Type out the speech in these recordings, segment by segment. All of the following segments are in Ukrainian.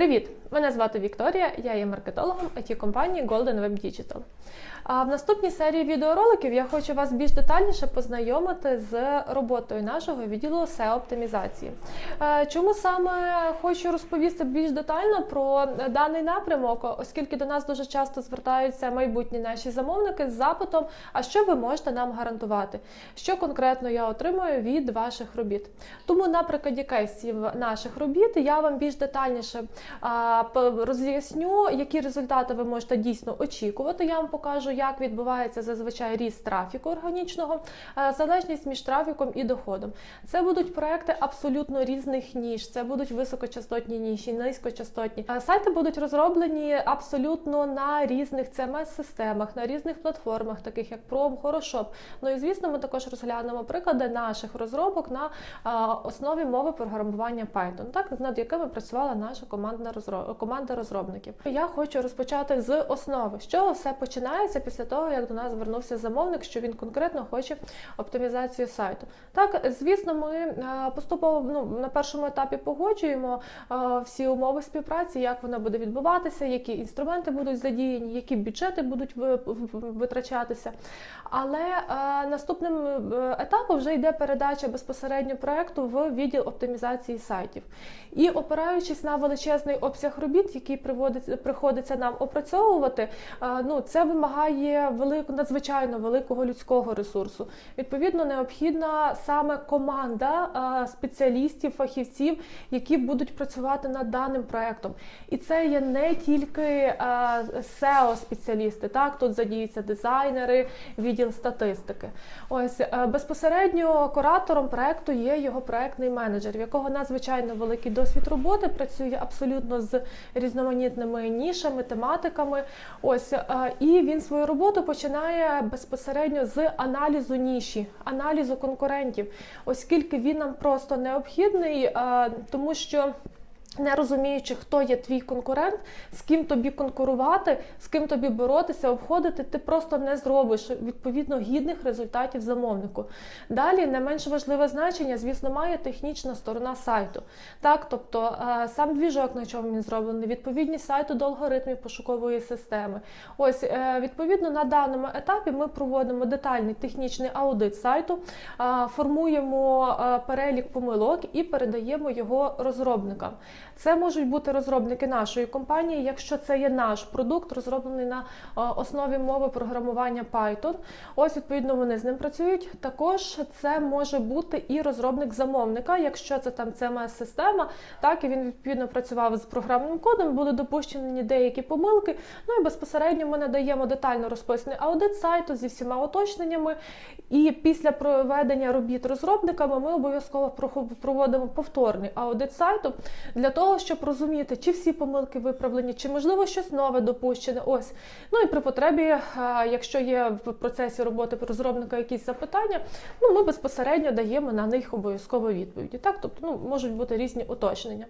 Привіт! Мене звати Вікторія, я є маркетологом it компанії Golden Web Digital. А в наступній серії відеороликів я хочу вас більш детальніше познайомити з роботою нашого відділу SEO оптимізації. Чому саме хочу розповісти більш детально про даний напрямок, оскільки до нас дуже часто звертаються майбутні наші замовники з запитом, а що ви можете нам гарантувати, що конкретно я отримую від ваших робіт. Тому на прикладі кейсів наших робіт я вам більш детальніше роз'ясню, які результати ви можете дійсно очікувати. Я вам покажу, як відбувається зазвичай ріст трафіку органічного, е, залежність між трафіком і доходом. Це будуть проекти абсолютно різних ніж. Це будуть високочастотні ніші, низькочастотні. Е, сайти будуть розроблені абсолютно на різних CMS-системах, на різних платформах, таких як Prom, Хорошоп. Ну і звісно, ми також розглянемо приклади наших розробок на е, основі мови програмування Python, так над якими працювала наша команда команда розробників. Я хочу розпочати з основи, з чого все починається після того, як до нас звернувся замовник, що він конкретно хоче оптимізацію сайту. Так, звісно, ми е, поступово ну, на першому етапі погоджуємо е, всі умови співпраці, як вона буде відбуватися, які інструменти будуть задіяні, які бюджети будуть витрачатися. Але е, наступним етапом вже йде передача безпосередньо проекту в відділ оптимізації сайтів. І опираючись на величезний обсяг робіт, який приходиться нам опрацьовувати, ну це вимагає велику надзвичайно великого людського ресурсу. Відповідно, необхідна саме команда спеціалістів, фахівців, які будуть працювати над даним проектом. І це є не тільки seo спеціалісти так тут задіються дизайнери, відділ статистики. Ось безпосередньо куратором проекту є його проектний менеджер, в якого надзвичайно великий досвід роботи, працює абсолютно з різноманітними нішами, тематиками. Ось і він свою роботу починає безпосередньо з аналізу ніші, аналізу конкурентів, оскільки він нам просто необхідний, тому що. Не розуміючи, хто є твій конкурент, з ким тобі конкурувати, з ким тобі боротися, обходити, ти просто не зробиш відповідно гідних результатів замовнику. Далі не менш важливе значення, звісно, має технічна сторона сайту. Так, тобто е, сам двіжок, на чому він зроблений, відповідність сайту до алгоритмів пошукової системи. Ось е, відповідно на даному етапі ми проводимо детальний технічний аудит сайту, формуємо перелік помилок і передаємо його розробникам. Це можуть бути розробники нашої компанії, якщо це є наш продукт, розроблений на основі мови програмування Python. Ось, відповідно, вони з ним працюють. Також це може бути і розробник замовника, якщо це там CMS-система, так і він відповідно працював з програмним кодом, були допущені деякі помилки. Ну і безпосередньо ми надаємо детально розписаний аудит сайту зі всіма уточненнями. І після проведення робіт розробниками ми обов'язково проводимо повторний аудит сайту для того, щоб розуміти, чи всі помилки виправлені, чи можливо щось нове допущене. Ось. Ну і при потребі, якщо є в процесі роботи розробника якісь запитання, ну ми безпосередньо даємо на них обов'язково відповіді. Так, тобто ну, можуть бути різні уточнення.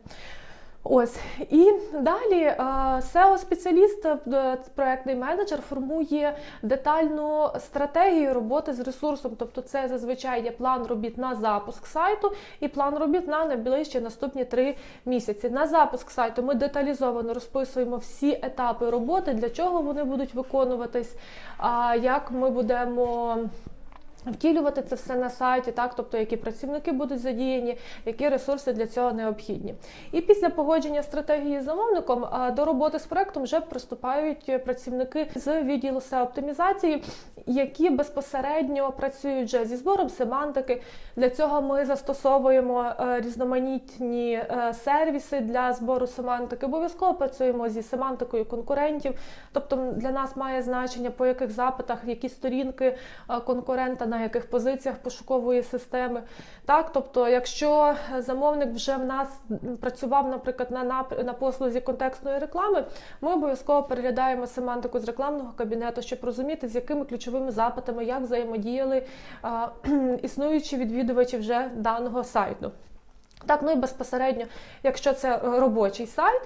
Ось і далі seo спеціаліст е, проектний менеджер формує детальну стратегію роботи з ресурсом. Тобто, це зазвичай є план робіт на запуск сайту і план робіт на найближчі наступні три місяці. На запуск сайту ми деталізовано розписуємо всі етапи роботи, для чого вони будуть виконуватись, як ми будемо. Втілювати це все на сайті, так, тобто які працівники будуть задіяні, які ресурси для цього необхідні. І після погодження стратегії з замовником до роботи з проектом вже приступають працівники з відділу SEO оптимізації, які безпосередньо працюють вже зі збором семантики. Для цього ми застосовуємо е, різноманітні е, сервіси для збору семантики. Обов'язково працюємо зі семантикою конкурентів. Тобто для нас має значення, по яких запитах, які сторінки е, конкурента на яких позиціях пошукової системи. Так, Тобто, якщо замовник вже в нас працював, наприклад, на на послузі контекстної реклами, ми обов'язково переглядаємо семантику з рекламного кабінету, щоб розуміти, з якими ключовими запитами, як взаємодіяли а, існуючі відвідувачі вже даного сайту. Так, ну і безпосередньо, якщо це робочий сайт.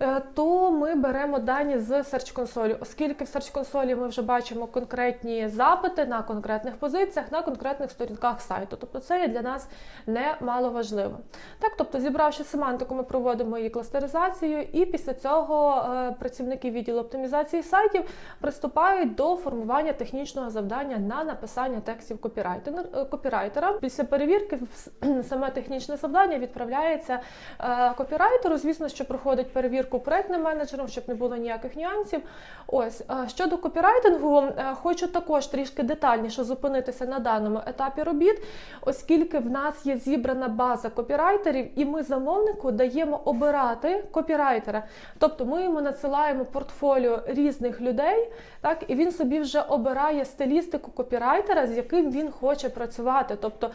Е, то ми беремо дані з Search консолі, оскільки в Search консолі ми вже бачимо конкретні запити на конкретних позиціях, на конкретних сторінках сайту. Тобто це є для нас немало важливо. Так, тобто, зібравши семантику, ми проводимо її кластеризацію, і після цього е, працівники відділу оптимізації сайтів приступають до формування технічного завдання на написання текстів копірайтера. копірайтера. Після перевірки саме технічне завдання відправляється е, копірайтеру. Звісно, що проходить перевірку проектним менеджером, щоб не було ніяких нюансів. Ось е, щодо копірайтингу, е, хочу також трішки детальніше зупинитися на даному етапі робіт, оскільки в нас є зібрана база копірайтерів, і ми замовнику даємо обирати копірайтера. Тобто ми йому надсилаємо портфоліо різних людей, так і він собі вже обирає стилістику копірайтера, з яким він хоче працювати. Тобто,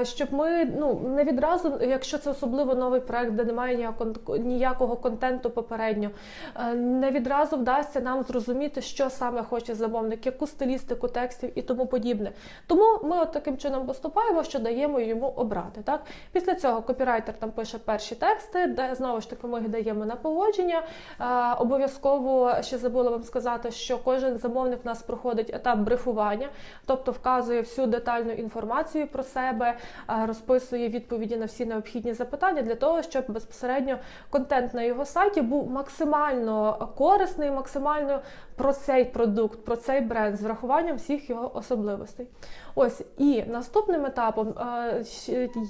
е, щоб ми ну не відразу, якщо це особливо новий проект, де немає ніякого ніякого контенту попередньо, е, не відразу вдасться нам зрозуміти, що саме хоче замовник, яку стилістику текстів і тому подібне. Тому ми от таким чином поступаємо, що даємо йому обрати. Так після цього копірайтер там пише перші тексти, де знову ж таки ми їх даємо на погодження. Е, обов'язково ще забула вам сказати, що кожен замовник у нас проходить етап брифування, тобто вказує всю детальну інформацію про себе, е, розписує відповіді на всі необхідні запитання для того, щоб безпосередньо контент на його сайті був максимально корисний, максимально про цей продукт, про цей бренд з врахуванням всіх його особливостей. Ось і наступним етапом е,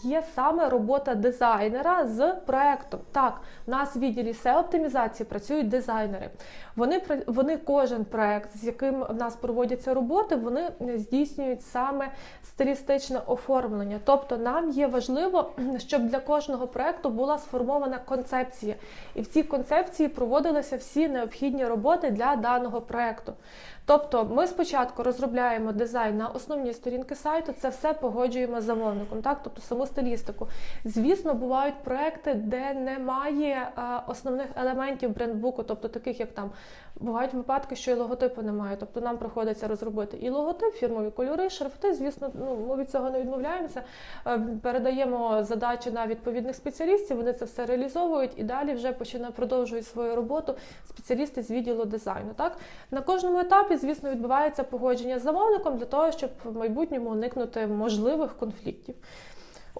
є саме робота дизайнера з проектом. Так, в нас в відділі SEO оптимізації працюють дизайнери. Вони вони кожен проект, з яким в нас проводяться роботи, вони здійснюють саме стилістичне оформлення. Тобто нам є важливо, щоб для кожного проекту була сформована концепція, і в цій концепції проводилися всі необхідні роботи для даного проекту. Тобто ми спочатку розробляємо дизайн на основні сторінки сайту, це все погоджуємо з замовником, так, тобто саму стилістику. Звісно, бувають проекти, де немає основних елементів брендбуку, тобто таких як там бувають випадки, що і логотипу немає. Тобто нам приходиться розробити і логотип, фірмові кольори, шрифти. Звісно, ну ми від цього не відмовляємося. Передаємо задачі на відповідних спеціалістів. Вони це все реалізовують і далі вже починають продовжують свою роботу спеціалісти з відділу дизайну. Так на кожному етапі звісно, відбувається погодження з замовником для того, щоб в майбутньому уникнути можливих конфліктів.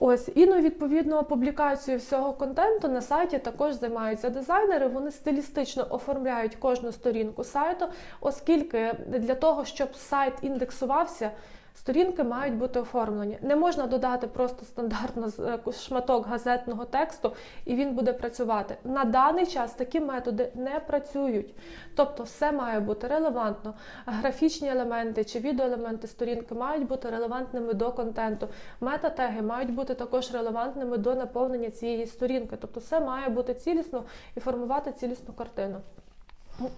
Ось і ну, відповідно публікацію всього контенту на сайті також займаються дизайнери. Вони стилістично оформляють кожну сторінку сайту, оскільки для того, щоб сайт індексувався. Сторінки мають бути оформлені. Не можна додати просто стандартно е, шматок газетного тексту, і він буде працювати. На даний час такі методи не працюють. Тобто, все має бути релевантно. Графічні елементи чи відеоелементи сторінки мають бути релевантними до контенту. Метатеги мають бути також релевантними до наповнення цієї сторінки. Тобто, все має бути цілісно і формувати цілісну картину.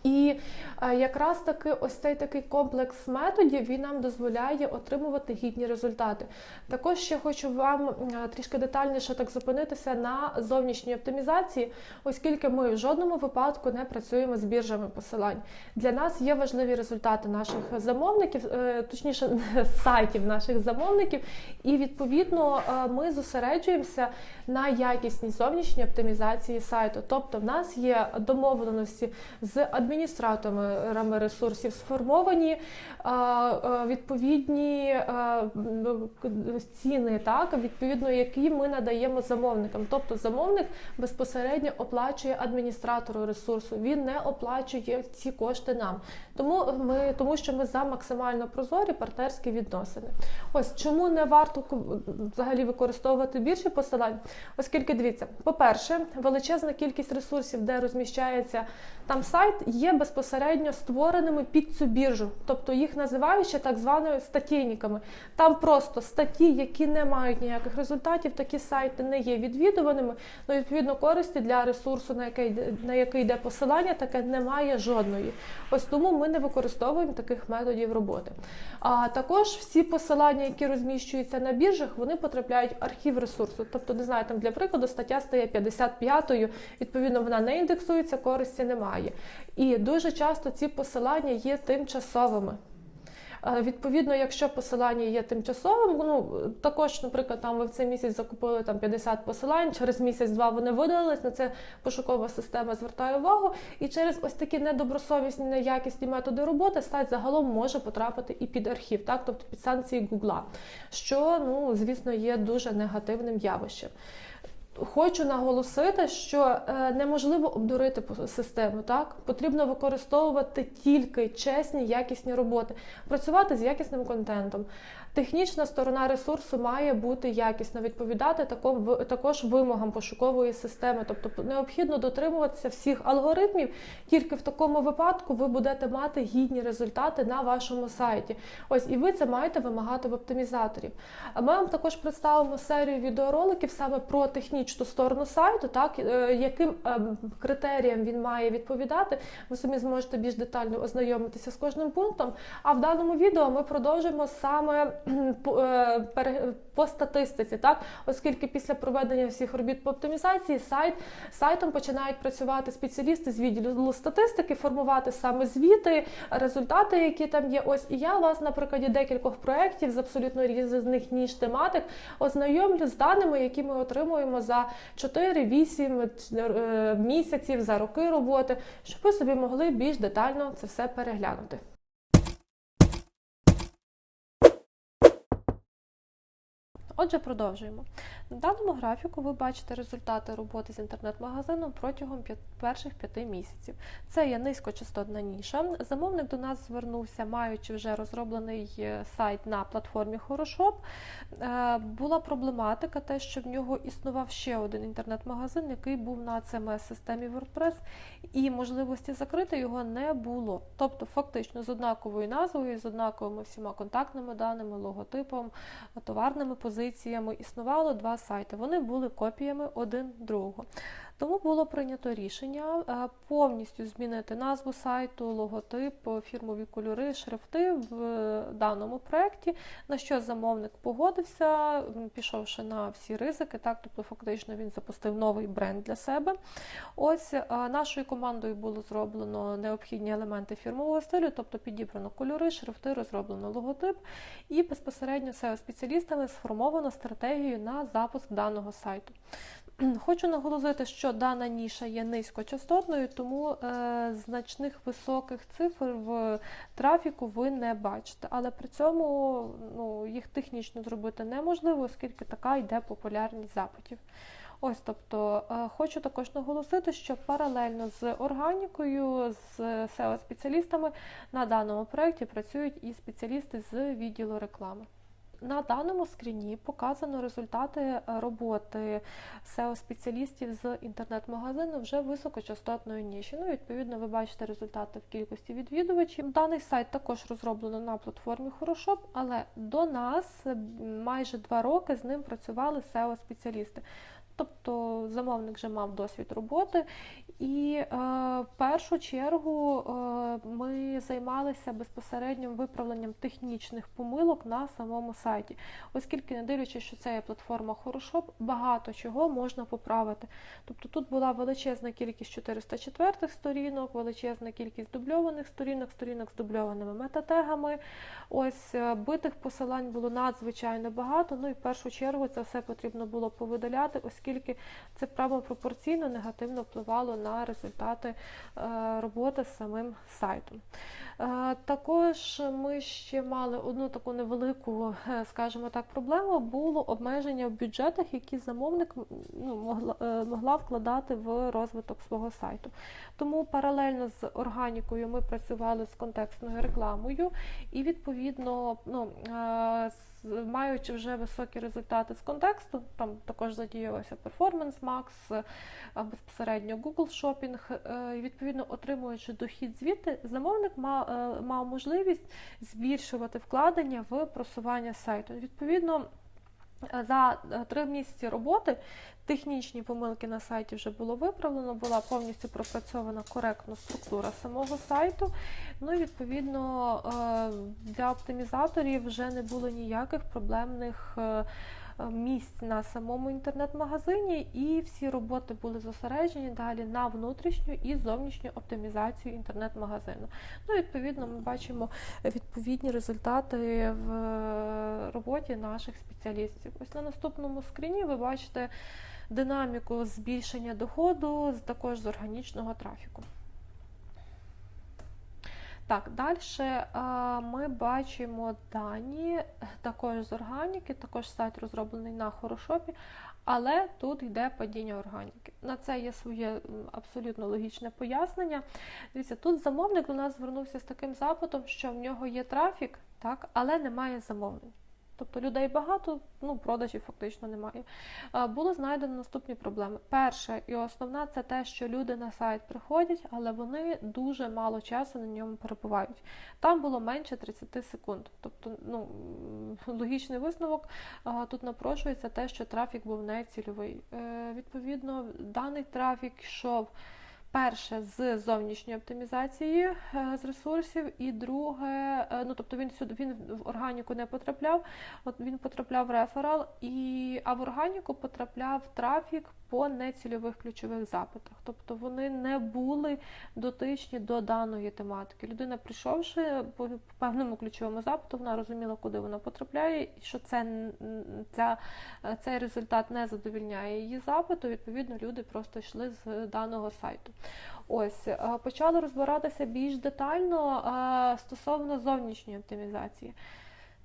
І е, якраз таки ось цей такий комплекс методів він нам дозволяє отримувати гідні результати. Також ще хочу вам е, трішки детальніше так зупинитися на зовнішній оптимізації, оскільки ми в жодному випадку не працюємо з біржами посилань. Для нас є важливі результати наших замовників, е, точніше сайтів наших замовників, і відповідно ми зосереджуємося на якісній зовнішній оптимізації сайту. Тобто, в нас є домовленості з адміністраторами ресурсів сформовані відповідні ціни, так відповідно, які ми надаємо замовникам. Тобто замовник безпосередньо оплачує адміністратору ресурсу, він не оплачує ці кошти нам. Тому ми тому, що ми за максимально прозорі партнерські відносини. Ось чому не варто взагалі використовувати більше посилань, оскільки дивіться, по-перше, величезна кількість ресурсів, де розміщається там сайт, є безпосередньо створеними під цю біржу, тобто їх називають ще так званими статейниками. Там просто статті, які не мають ніяких результатів, такі сайти не є відвідуваними. Ну, відповідно, користі для ресурсу, на який на який йде посилання, таке немає жодної. Ось тому ми не використовуємо таких методів роботи. А також всі посилання, які розміщуються на біржах, вони потрапляють в архів ресурсу. Тобто, не знаю, там для прикладу стаття стає 55-ю, відповідно, вона не індексується, користі немає. І дуже часто ці посилання є тимчасовими. Відповідно, якщо посилання є тимчасовим, ну також, наприклад, там ви в цей місяць закупили там 50 посилань, через місяць-два вони видалились, на це пошукова система звертає увагу, і через ось такі недобросовісні, неякісні методи роботи сайт загалом може потрапити і під архів, так тобто під санкції Гугла, що ну звісно є дуже негативним явищем. Хочу наголосити, що е, неможливо обдурити систему. Так потрібно використовувати тільки чесні, якісні роботи, працювати з якісним контентом. Технічна сторона ресурсу має бути якісно відповідати тако- також вимогам пошукової системи. Тобто необхідно дотримуватися всіх алгоритмів. Тільки в такому випадку ви будете мати гідні результати на вашому сайті. Ось і ви це маєте вимагати в оптимізаторів. Ми вам також представимо серію відеороликів саме про технічну сторону сайту, так е, яким е, критеріям він має відповідати. Ви самі зможете більш детально ознайомитися з кожним пунктом. А в даному відео ми продовжимо саме по, е, по статистиці, так оскільки після проведення всіх робіт по оптимізації сайт сайтом починають працювати спеціалісти з відділу статистики, формувати саме звіти, результати, які там є. Ось і я вас на прикладі декількох проєктів з абсолютно різних ніж тематик ознайомлю з даними, які ми отримуємо за 4-8 е, місяців, за роки роботи, щоб ви собі могли більш детально це все переглянути. Отже, продовжуємо. На даному графіку ви бачите результати роботи з інтернет-магазином протягом перших п'яти місяців. Це є низькочастотна ніша. Замовник до нас звернувся, маючи вже розроблений е, сайт на платформі Хорошоп. Е, Була проблематика, те, що в нього існував ще один інтернет-магазин, який був на CMS-системі WordPress, і можливості закрити його не було. Тобто, фактично, з однаковою назвою, з однаковими всіма контактними даними, логотипом, товарними позиціями існувало два сайти. Вони були копіями один другого. Тому було прийнято рішення е, повністю змінити назву сайту, логотип, фірмові кольори, шрифти в е, даному проєкті, на що замовник погодився, пішовши на всі ризики. Так, тобто, фактично він запустив новий бренд для себе. Ось е, нашою командою було зроблено необхідні елементи фірмового стилю, тобто підібрано кольори, шрифти, розроблено логотип, і безпосередньо SEO-спеціалістами сформовано стратегію на запуск даного сайту. Хочу наголосити, що дана ніша є низькочастотною, тому е, значних високих цифр в трафіку ви не бачите. Але при цьому ну, їх технічно зробити неможливо, оскільки така йде популярність запитів. Ось, тобто, е, хочу також наголосити, що паралельно з органікою, з SEO-спеціалістами на даному проєкті працюють і спеціалісти з відділу реклами. На даному скріні показано результати е, роботи SEO-спеціалістів з інтернет-магазину вже високочастотної ніші. Ну, відповідно, ви бачите результати в кількості відвідувачів. Даний сайт також розроблено на платформі Хорошоп, але до нас майже два роки з ним працювали SEO-спеціалісти. Тобто замовник вже мав досвід роботи, і е, в першу чергу е, ми займалися безпосереднім виправленням технічних помилок на самому сайті, оскільки, не дивлячись, що це є платформа Хорошоп, багато чого можна поправити. Тобто тут була величезна кількість 404 сторінок, величезна кількість дубльованих сторінок, сторінок з дубльованими метатегами. Ось е, битих посилань було надзвичайно багато. Ну і в першу чергу це все потрібно було повидаляти, оскільки це право пропорційно негативно впливало на результати е, роботи з самим сайтом. Е, Також ми ще мали одну таку невелику, е, скажімо так, проблему було обмеження в бюджетах, які замовник ну, могла, могла вкладати в розвиток свого сайту. Тому паралельно з органікою ми працювали з контекстною рекламою, і відповідно, ну з- маючи вже високі результати з контексту, там також задіювався Performance Max, безпосередньо Google Shopping, е, і відповідно отримуючи дохід звідти, замовник мав, е, мав можливість збільшувати вкладення в просування сайту. Відповідно, за е, три місяці роботи технічні помилки на сайті вже було виправлено, була повністю пропрацьована коректно структура самого сайту. Ну і відповідно е, для оптимізаторів вже не було ніяких проблемних. Е, місць на самому інтернет-магазині, і всі роботи були зосереджені далі на внутрішню і зовнішню оптимізацію інтернет-магазину. Ну, відповідно, ми бачимо відповідні результати в е, роботі наших спеціалістів. Ось на наступному скріні ви бачите динаміку збільшення доходу також з органічного трафіку. Так, далі ми бачимо дані також з органіки, також сайт розроблений на Хорошопі, але тут йде падіння органіки. На це є своє абсолютно логічне пояснення. Дивіться, тут замовник до нас звернувся з таким запитом, що в нього є трафік, так, але немає замовлень. Тобто людей багато, ну продажів фактично немає. Було знайдено наступні проблеми. Перше і основна це те, що люди на сайт приходять, але вони дуже мало часу на ньому перебувають. Там було менше 30 секунд. Тобто, ну логічний висновок тут напрошується те, що трафік був не цільовий. Е, відповідно, даний трафік йшов. Перше з зовнішньої оптимізації е, з ресурсів, і друге, е, ну тобто він сюди він в органіку не потрапляв. От він потрапляв в реферал, і а в органіку потрапляв трафік по нецільових ключових запитах. Тобто вони не були дотичні до даної тематики. Людина, прийшовши по певному ключовому запиту, вона розуміла, куди вона потрапляє, і що це ця, цей результат не задовільняє її запиту. Відповідно, люди просто йшли з даного сайту. Ось почали розбиратися більш детально стосовно зовнішньої оптимізації.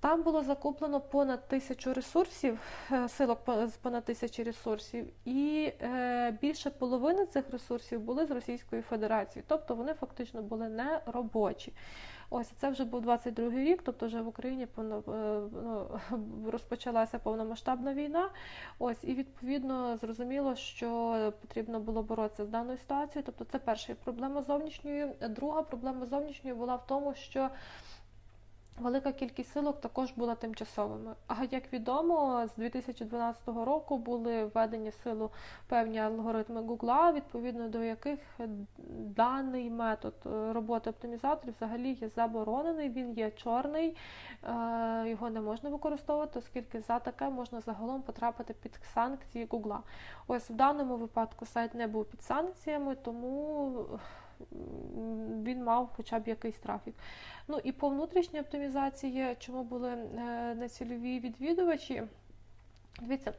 Там було закуплено понад тисячу ресурсів, е, силок з понад тисячі ресурсів, і е, більше половини цих ресурсів були з Російської Федерації, тобто вони фактично були не робочі. Ось це вже був 22-й рік, тобто вже в Україні е, ну, розпочалася повномасштабна війна. Ось і відповідно зрозуміло, що потрібно було боротися з даною ситуацією. Тобто, це перша проблема зовнішньої. Друга проблема зовнішньої була в тому, що Велика кількість силок також була тимчасовими. А як відомо, з 2012 року були введені в силу певні алгоритми Google, відповідно до яких даний метод е, роботи оптимізаторів взагалі є заборонений, він є чорний, е, його не можна використовувати, оскільки за таке можна загалом потрапити під санкції Google. Ось в даному випадку сайт не був під санкціями, тому він мав хоча б якийсь трафік. Ну і по внутрішній оптимізації, чому були е, нецільові відвідувачі? Дивіться,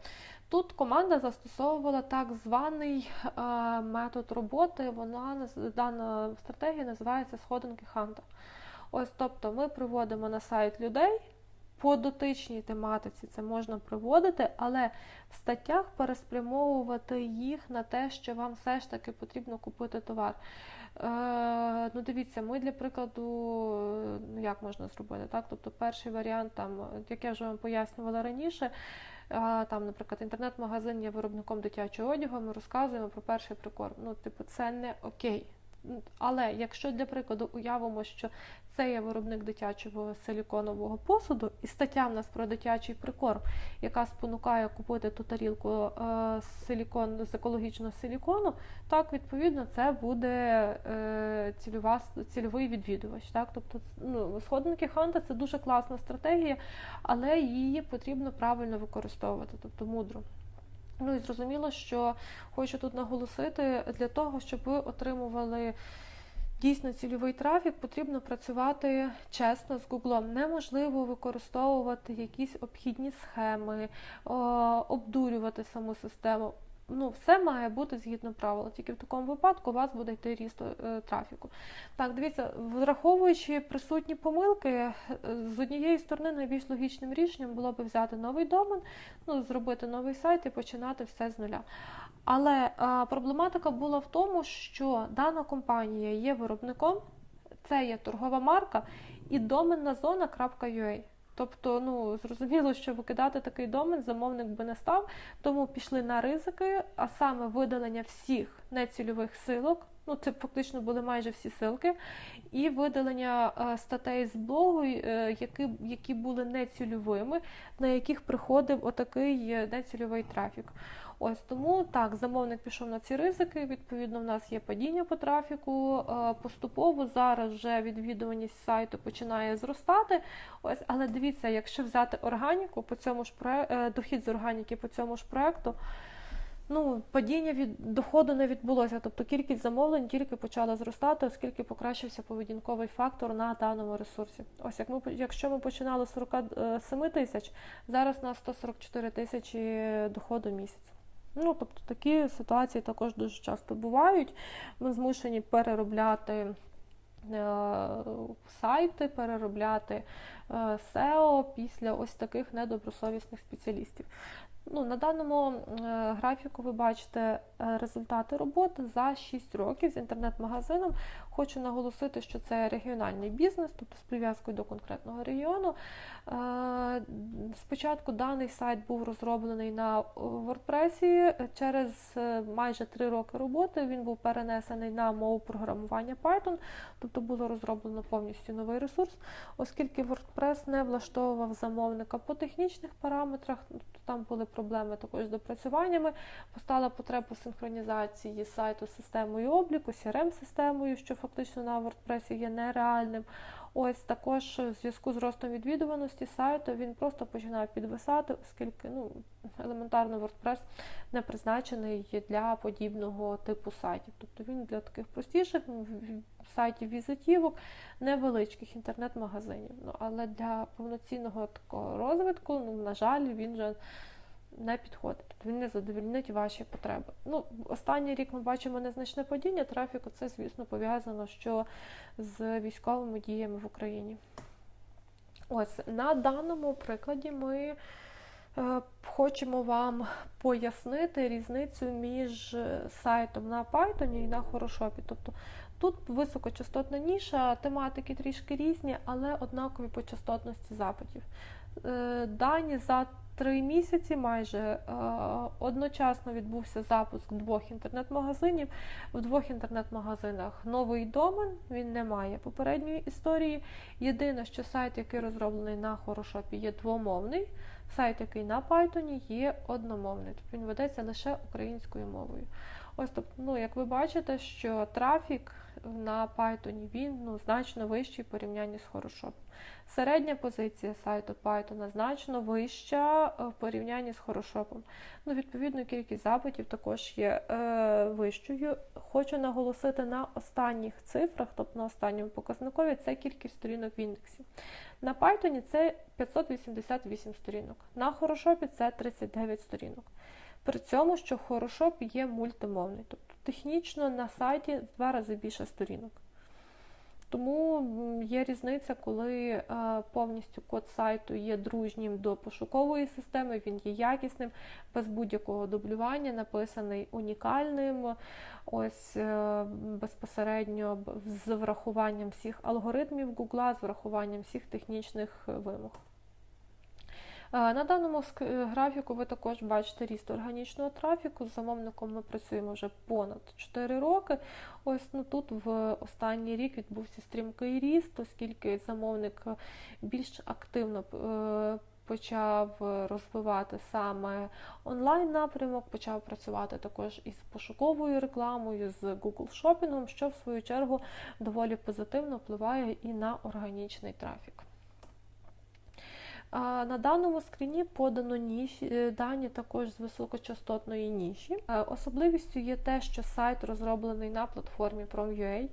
тут команда застосовувала так званий е, метод роботи. Вона дана стратегія називається сходинки Ханта. Ось, тобто, ми приводимо на сайт людей. По дотичній тематиці це можна приводити, але в статтях переспрямовувати їх на те, що вам все ж таки потрібно купити товар. Е, ну, дивіться, ми для прикладу, ну як можна зробити? так? Тобто перший варіант, там, як я вже вам пояснювала раніше, там, наприклад, інтернет-магазин є виробником дитячого одягу, ми розказуємо про перший прикорм. Ну, типу, це не окей. Але якщо для прикладу уявимо, що це є виробник дитячого силіконового посуду, і стаття в нас про дитячий прикорм, яка спонукає купити ту тарілку е, силікон, з екологічного силікону, так, відповідно, це буде е, цільова, цільовий відвідувач. Так? Тобто, ну, Сходинки Ханта це дуже класна стратегія, але її потрібно правильно використовувати, тобто мудро. Ну і зрозуміло, що хочу тут наголосити, для того, щоб ви отримували дійсно цільовий трафік, потрібно працювати чесно з Гуглом. Неможливо використовувати якісь обхідні схеми, обдурювати саму систему ну, все має бути згідно правил. Тільки в такому випадку у вас буде йти ріст е, трафіку. Так, дивіться, враховуючи присутні помилки, е, з однієї сторони найбільш логічним рішенням було би взяти новий домен, ну, зробити новий сайт і починати все з нуля. Але а, проблематика була в тому, що дана компанія є виробником, це є торгова марка і доменна зона.ua. Тобто, ну зрозуміло, що викидати такий домен замовник би не став, тому пішли на ризики, а саме видалення всіх нецільових силок Ну, це фактично були майже всі силки, і видалення е, статей з блогу, е, які які були нецільовими, на яких приходив отакий е, нецільовий трафік. Ось тому так, замовник пішов на ці ризики. Відповідно, в нас є падіння по трафіку. Поступово зараз вже відвідуваність сайту починає зростати. Ось, але дивіться, якщо взяти органіку по цьому ж проект, дохід з органіки по цьому ж проекту ну, падіння від доходу не відбулося. Тобто кількість замовлень тільки почала зростати, оскільки покращився поведінковий фактор на даному ресурсі. Ось як ми якщо ми починали з 47 тисяч, зараз на 144 тисячі доходу місяць. Ну, тобто такі ситуації також дуже часто бувають. Ми змушені переробляти е, сайти, переробляти е, SEO після ось таких недобросовісних спеціалістів. Ну, На даному е, графіку ви бачите е, результати роботи за 6 років з інтернет-магазином. Хочу наголосити, що це регіональний бізнес, тобто з прив'язкою до конкретного регіону. Е, спочатку даний сайт був розроблений на WordPress. Через майже 3 роки роботи він був перенесений на мову програмування Python, тобто було розроблено повністю новий ресурс, оскільки WordPress не влаштовував замовника по технічних параметрах, тобто там були проблеми також з допрацюваннями. Постала потреба синхронізації сайту з системою обліку, CRM-системою, що фактично на WordPress є нереальним. Ось також в зв'язку з ростом відвідуваності сайту він просто починає підвисати, оскільки ну, елементарно WordPress не призначений для подібного типу сайтів. Тобто він для таких простіших сайтів візитівок, невеличких інтернет-магазинів. Ну, Але для повноцінного такого розвитку, ну, на жаль, він вже не підходить. Тобто він не задовільнить ваші потреби. Ну, Останній рік ми бачимо незначне падіння трафіку. Це, звісно, пов'язано що з військовими діями в Україні. Ось на даному прикладі ми е, хочемо вам пояснити різницю між сайтом на Python і на Хорошопі. Тобто тут високочастотна ніша, тематики трішки різні, але однакові по частотності запитів. Е, дані за три місяці майже е, одночасно відбувся запуск двох інтернет-магазинів. В двох інтернет-магазинах новий домен, він не має попередньої історії. Єдине, що сайт, який розроблений на Хорошопі, є двомовний, сайт, який на Python є одномовний, тобто він ведеться лише українською мовою. Ось тобто, ну, як ви бачите, що трафік на Python він ну, значно вищий в порівнянні з Хорошопом. Середня позиція сайту Python значно вища е, в порівнянні з Хорошопом. Ну, Відповідно, кількість запитів також є е, вищою. Хочу наголосити на останніх цифрах, тобто на останньому показникові, це кількість сторінок в індексі. На Python це 588 сторінок, на Хорошопі це 39 сторінок. При цьому, що Хорошоп є мультимовний, тобто технічно на сайті в два рази більше сторінок. Тому є різниця, коли е, повністю код сайту є дружнім до пошукової системи, він є якісним, без будь-якого дублювання, написаний унікальним, ось е, безпосередньо з врахуванням всіх алгоритмів Google, з врахуванням всіх технічних вимог. На даному графіку ви також бачите ріст органічного трафіку. З замовником ми працюємо вже понад 4 роки. Ось ну, тут в останній рік відбувся стрімкий ріст, оскільки замовник більш активно е, почав розвивати саме онлайн-напрямок, почав працювати також із пошуковою рекламою, з Google шопінгом, що в свою чергу доволі позитивно впливає і на органічний трафік. На даному скріні подано ніші, е, дані також з високочастотної ніші. Е, особливістю є те, що сайт розроблений на платформі Prom.ua.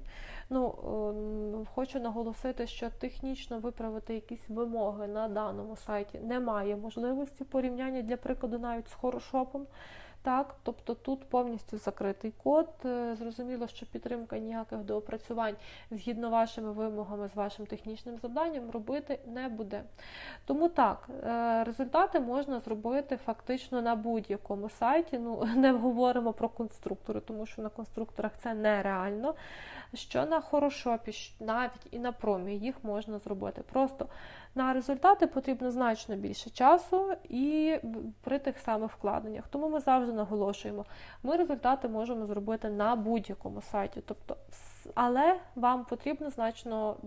Ну, Хочу наголосити, що технічно виправити якісь вимоги на даному сайті немає можливості порівняння для прикладу навіть з хорошопом. Так, Тобто тут повністю закритий код. Е, зрозуміло, що підтримка ніяких доопрацювань згідно вашими вимогами з вашим технічним завданням робити не буде. Тому так, е, результати можна зробити фактично на будь-якому сайті. Ну, Не говоримо про конструктори, тому що на конструкторах це нереально. Що на хорошопі, навіть і на промі їх можна зробити. Просто на результати потрібно значно більше часу і при тих самих вкладеннях. Тому ми завжди наголошуємо, ми результати можемо зробити на будь-якому сайті. Тобто, але вам потрібно значно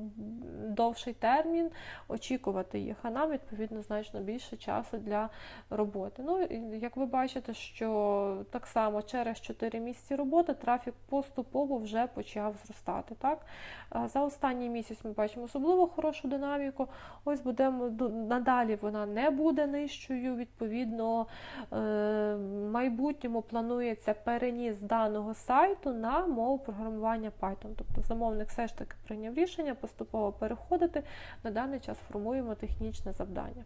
довший термін очікувати їх, а нам відповідно значно більше часу для роботи. Ну, як ви бачите, що так само через 4 місяці роботи трафік поступово вже почав зростати. Так? За останній місяць ми бачимо особливо хорошу динаміку. Ось будемо надалі вона не буде нижчою. Відповідно, в майбутньому планується переніс даного сайту на мову програмування Python. Тобто замовник все ж таки прийняв рішення поступово переходити. На даний час формуємо технічне завдання.